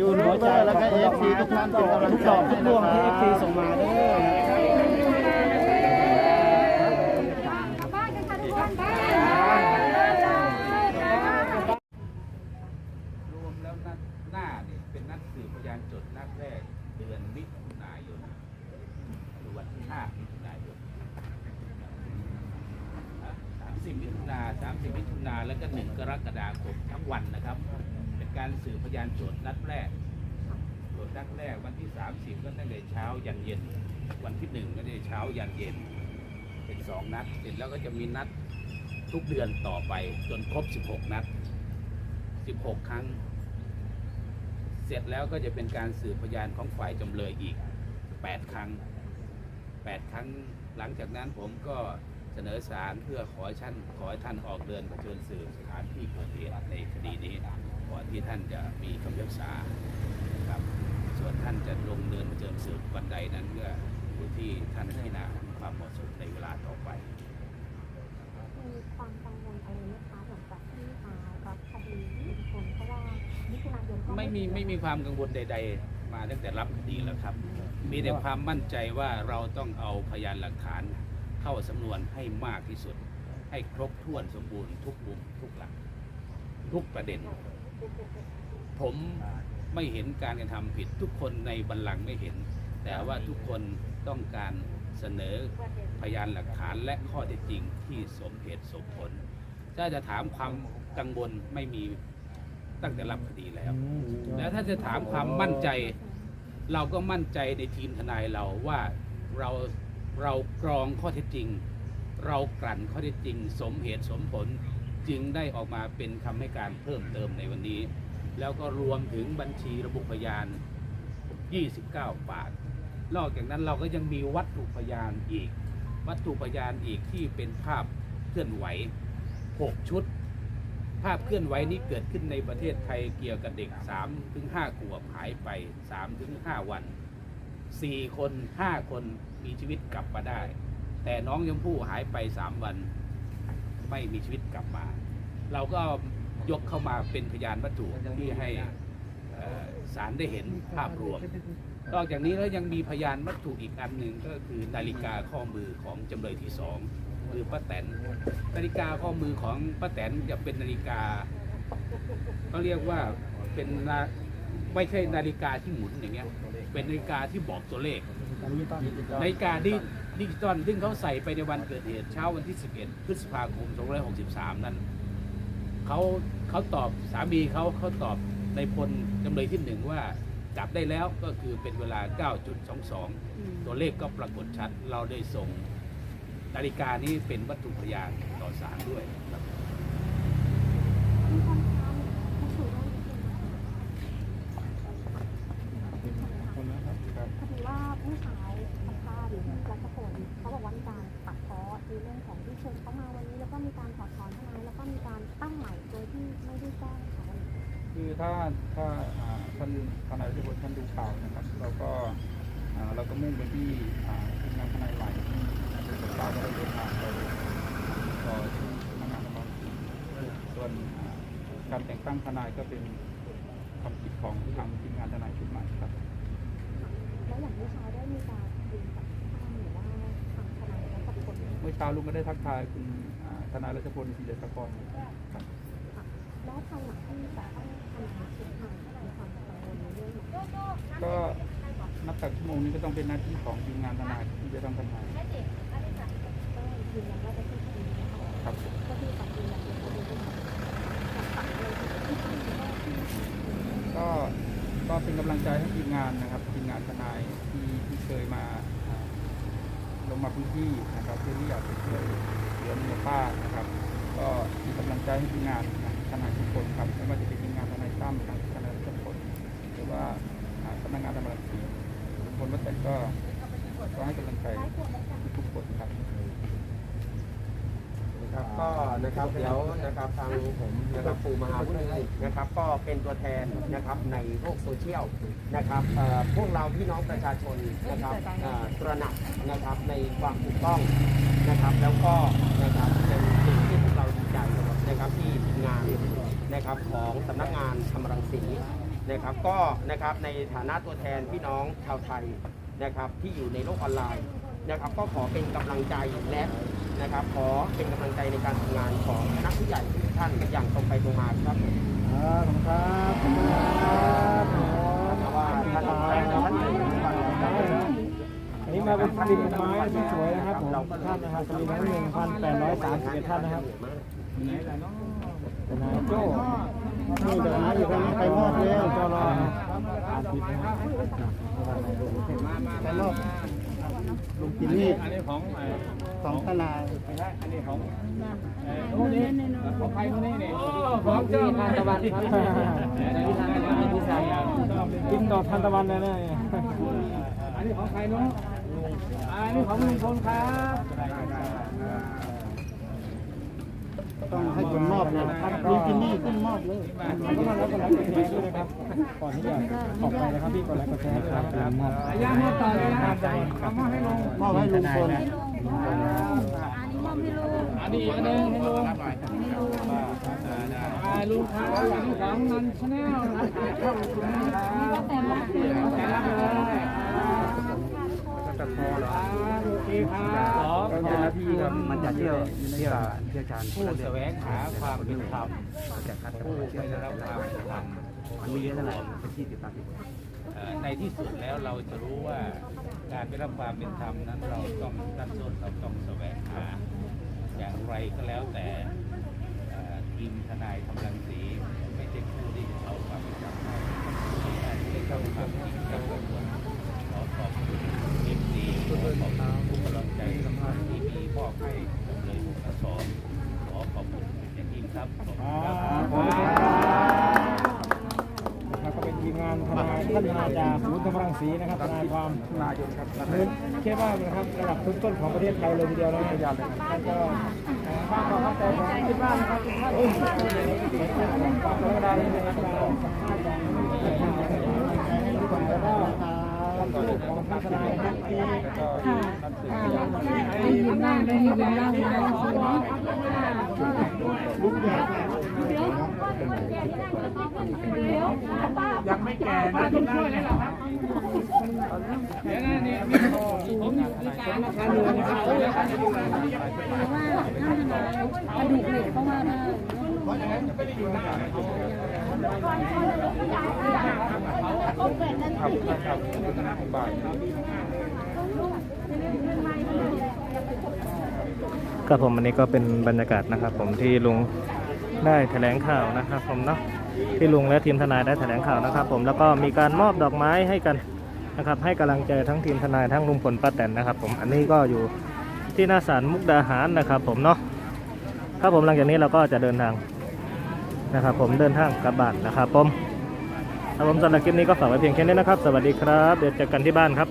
ยูทูบเบอร์แล้วก็เอฟซีทุกท่านเป็นกำลังใจตอบทุกดวงที่เอฟซีส่งมาด้อรวมแล้วนัดหน้าเนี่ยเป็นนัดสืบพยานจทย์นัดแรก เดือนมิถุนายนหรือวันที่ห้ามิถุนายนสามสิบมิถุนาสามสิบมิถุนาแล้วก็หนึ่งกรกฎาคมทั้งวันนะครับ การสืบพยานโจทย์นัดแรกโจทย์นัดแรกวันที่สามสิบก็ตั้งแต่เช้ายันเย็น วันที่หนึ่งก็ได้เช้ายันเย็น เป็นสองนัด เสร็จแล้วก็จะมีนัดทุกเดือนต่อไปจนครบสิบหกนัด 16 ครั้ง เสร็จแล้วก็จะเป็นการสืบพยานของฝ่ายจำเลยอีก 8 ครั้ง 8 ครั้งหลังจากนั้นผมก็เสนอศาลเพื่อขอให้ท่านขอให้ท่านออกเดินเผชิญสืบสถานที่เกิดเหตุในคดีนี้ ก่อนที่ท่านจะมีคำพิพากษาครับส่วนท่านจะลงเดินเผชิญสืบวันใดนั้นก็อยู่ที่ท่านพิจารณาความเหมาะสมในเวลาต่อไป มีความกังวลอะไรไหมคะหลังจากที่อ่ารับคดีลุงพลเพราะว่ามิถุนายนก็ไม่มีไม่มีความกังวลใด ๆ มาตั้งแต่รับคดีแล้วครับ มีแต่ความมั่นใจว่าเราต้องเอาพยานหลักฐานเข้าสำนวนให้มากที่สุด ให้ครบถ้วนสมบูรณ์ทุกมุมทุกหลัก ทุกประเด็น ผมไม่เห็นการกระทำผิดทุกคนในบัลลังก์ไม่เห็น แต่ว่าทุกคนต้องการเสนอพยานหลักฐานและข้อเท็จจริงที่สมเหตุสมผล ถ้าจะถามความกังวลไม่มีตั้งแต่รับคดีแล้ว แล้วถ้าจะถามความมั่นใจ เราก็มั่นใจในทีมทนายเราว่าเราเรากรองข้อเท็จจริง เรากลั่นข้อเท็จจริง สมเหตุสมผล จึงได้ออกมาเป็นคำให้การเพิ่มเติมในวันนี้ แล้วก็รวมถึงบัญชีระบุพยาน 29 ปาก นอกจากนั้นเราก็ยังมีวัตถุพยานอีก วัตถุพยานอีกที่เป็นภาพเคลื่อนไหว 6 ชุด ภาพเคลื่อนไหวนี้เกิดขึ้นในประเทศไทยเกี่ยวกับเด็ก3ถึง5ขวบหายไป3ถึง5วัน 4 คน 5 คนมีชีวิตกลับมาได้ แต่น้องยมพู่หายไป 3 วัน ไม่มีชีวิตกลับมา เราก็ยกเข้ามาเป็นพยานวัตถุที่ให้เอ่อศาลได้เห็นภาพรวม นอกจากนี้แล้วยังมีพยานวัตถุอีกอันหนึ่งก็คือนาฬิกาข้อมือของจำเลยที่สองคือป้าแตนนาฬิกาข้อมือของป้าแตนจะเป็นนาฬิกาก็เรียกว่าเป็นนาไม่ใช่นาฬิกาที่หมุนอย่างเงี้ย เป็นนาฬิกาที่บอกตัวเลข นาฬิกาดิ ดิจิตอลซึ่งเขาใส่ไปในวันเกิดเหตุเช้าวันที่ 11 พฤษภาคม 2563 นั้นเขาเขาตอบสามีเขาเขาตอบในพลจำเลยที่หนึ่งว่าจับได้แล้วก็คือเป็นเวลา 9.22 ตัวเลขก็ปรากฏชัด เราได้ส่งนาฬิกานี้เป็นวัตถุพยานต่อศาลด้วยครับลุงพลคะเมื่อคืนได้ยินนะคะพอดีว่าเมื่อเช้าสั มภาษณ์รัชพลเขาบอกว่ามีการตัดพ้อในเรื่องของที่เชิญเขามาวันนี้แล้วก็มีการถอดถอนทนายแล้วก็มีการตั้งใหม่โดยที่ไม่ได้แจ้งเขาคือถ้าถ้าท่านทนายทุกคนท่านดูข่าวนะครับเราก็เราก็มุ่งไปที่ทีมงานทนายใหม่ที่เป็นบทบาทเราเดินทางไปต่อที่สำนักงานตำรวจส่วนการแต่งตั้งทนายก็เป็นความคิดของทางทีมงานทนายชุดใหม่ครับแล้วอย่างเมื่อเช้าได้มีการ เมื่อเช้าลุงก็ได้ทักทายคุณอ่าทนายรัชพลศรีเดชกรครับ แล้วภายหลังที่จะต้องทำงานชุดใหม่มีความกังวลในเรื่องไหนก็นับจากชั่วโมงนี้ก็ต้องเป็นหน้าที่ของทีมงานทนายที่จะต้องทำงานก็ยืนยันว่าจะเป็นคดีนะคะครับ ก็คือตัดยืนยันเป็นคดีด้วยตัดเลยที่ทำได้ที่ก็ก็เป็นกำลังใจให้ทีมงานนะครับทีมงานทนายที่ที่เคยมาอ่า ลงมาพื้นที่นะครับเพื่อที่อยากจะช่วยเหลือเมียป้านะครับ ก็มีกำลังใจให้ทีมงานนะทนายทุกคนครับไม่ว่าจะเป็นทีมงานทนายตั้มทางทนายทุกคนหรือว่าสำนักงานตำรวจสีทุกคนว่าแต่ก็ก็ให้กำลังใจทุกคนครับ ครับก็นะครับเดี๋ยวนะครับทางผมนะครับปู่มหาวุฒินะครับ ก็เป็นตัวแทนนะครับในโลกโซเชียลนะครับพวกเราพี่น้องประชาชนนะครับตระหนักนะครับในความถูกต้องนะครับ แล้วก็นะครับเป็นสิ่งที่พวกเราดีใจนะครับที่ทีมงานนะครับของสำนักงานธรรมรังสีนะครับ ก็นะครับในฐานะตัวแทนพี่น้องชาวไทยนะครับที่อยู่ในโลกออนไลน์นะครับ ก็ขอเป็นกำลังใจและ นะครับ ขอเป็นกำลังใจในการทำงานของคณะผู้ใหญ่ทุกท่านอย่างตรงไปตรงมาครับขอบคุณครับขอบคุณครับว่าท่านท่านอันนี้มาเป็นดินไม้ที่สวยนะครับผมท่านนะครับสลินหนึ่งพันแปดร้อยสามสิบเอ็ดท่านนะครับนายโจ้นี่เดี๋ยวนะอยู่ตรงนี้ไปมอบเร็วจอรอไปมอบ ลุงจิมมี่อันนี้ของไอ้สองทนายไม่ใช่อันนี้ของเอ่อโอ้นี่ของใครคนนี้นี่ของเจ้าทานตะวันครับที่ทานตะวันที่ใส่กินดอกทานตะวันเลยเนี่ยอันนี้ของใครเนาะอันนี้ของลุงพลครับ ต้องให้คนมอบเลยลุงจิมมี่ขึ้นมอบเลยก็มาแล้วก็ไลค์กแชร์ด้วยนะครับก่อนที่จะออกไปนะครับพี่กดไลค์กดแชร์ครับมอบอาย่ามอบต่อเลยนะครับเอามาให้ลุงมอบให้ลุงพลอันนี้มอบให้ลูกอันนี้อันนึงให้ลุงลุงครับอันนี้ของนันชาแนลนะครับขอบคุณครับแต่มา แต่รับเลยโอเคครับขอเนที่ครับมันจะเที่ยวเที่ยวเที่ยวชาญผู้แสวงหาความเป็นธรรมผู้ไม่ได้รับความเป็นธรรมมันมีเยอะเท่าไหร่เป็นที่ติดตามในที่สุดแล้วเราจะรู้ว่าการได้รับความเป็นธรรมนั้นเราต้องตั้งต้นเราต้องแสวงหา อย่างไรก็แล้วแต่ทีมทนายกำลังสีไม่ใช่ผู้ที่จะเอาความเป็นธรรมให้ไม่เข้าความจริงกับตัวขอขอบคุณทีม สีขอขอบคุณทุกกำลังใจที่มีมอบให้จำเลยทุกสอนขอขอบคุณเป็นอย่างยิ่งครับขอบคุณครับนะครับก็เป็นทีมงานทนายท่านทนายจากศูนย์กำลังศรีนะครับทนายความนายครับเงินแค่ว่านะครับระดับต้นๆของประเทศไทยเลยทีเดียวนะประหยัดเลยท่านก็ฝากความเข้าใจของที่บ้านนะครับทุกท่านฝากธรรมดาเลยนะครับเราสัมภาษณ์ของให้รู้ก่อนแล้วก็ความสนุกของทนาย นะครับที่ก็ให้ยืนนั่งได้ยืนนั่งลุกใหญ่ยังไม่แก่นะทุกท่านเลยครับเดี๋ยวนะเนี่มีผมอยู่ในการมาคันเลยนะครับว่าท่านทนายกระดูกเหล็กเข้ามาได้ ครับผมอันนี้ก็เป็นบรรยากาศนะครับ ผมที่ลุงได้แถลงข่าวนะครับผมเนาะที่ลุงและทีมทนายได้แถลงข่าวนะครับ ผมแล้วก็มีการมอบดอกไม้ให้กันนะครับ ให้กำลังใจทั้งทีมทนายทั้งลุงพลป้าแตนนะครับ ผมอันนี้ก็อยู่ที่หน้าศาลมุกดาหารนะครับ ผมเนาะครับผมหลังจากนี้เราก็จะเดินทางนะครับ ผมเดินทางกลับบ้านนะครับผมครับผมสำหรับคลิปนี้ก็ฝากไว้เพียงแค่นี้นะครับ สวัสดีครับ เดี๋ยวเจอกันที่บ้านครับ